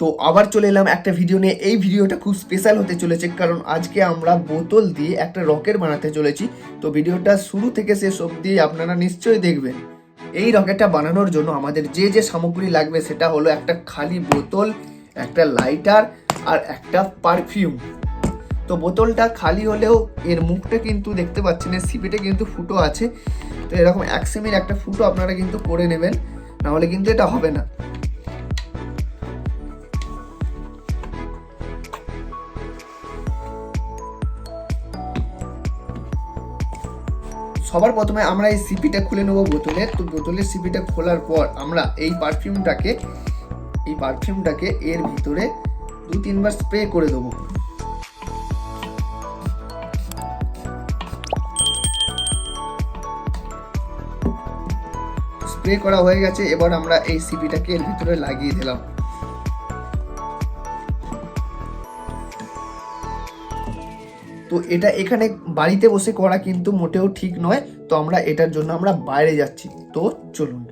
তো আবার চলে এলাম একটা ভিডিও নিয়ে। এই ভিডিওটা খুব স্পেশাল হতে চলেছে, কারণ আজকে আমরা বোতল দিয়ে একটা রকেট বানাতে চলেছি। তো ভিডিওটা শুরু থেকে শেষ অবধি আপনারা নিশ্চয়ই দেখবেন। এই রকেটটা বানানোর জন্য আমাদের যে যে সামগ্রী লাগবে, সেটা হলো একটা খালি বোতল, একটা লাইটার আর একটা পারফিউম তো বোতলটা খালি হলেও এর মুখটা কিন্তু দেখতে পাচ্ছেন, এর সিপিটা কিন্তু ফুটো আছে। তো এরকম এক সেমির একটা ফুটো আপনারা কিন্তু করে নেবেন, নাহলে কিন্তু এটা হবে না। সবার প্রথমে আমরা এই সিপিটা খুলে নেব বোতলে। তো বোতলের সিপিটা খোলার পর আমরা এই পারফিউমটাকে এই পারফিউমটাকে এর ভিতরে দু তিনবার স্প্রে করে দেবো। স্প্রে করা হয়ে গেছে, এবার আমরা এই সিপিটাকে এর ভিতরে লাগিয়ে দিলাম। তো এটা এখানে বাড়িতে বসে করা কিন্তু মোটেও ঠিক নয় তো আমরা এটার জন্য আমরা বাইরে যাচ্ছি তো চলুন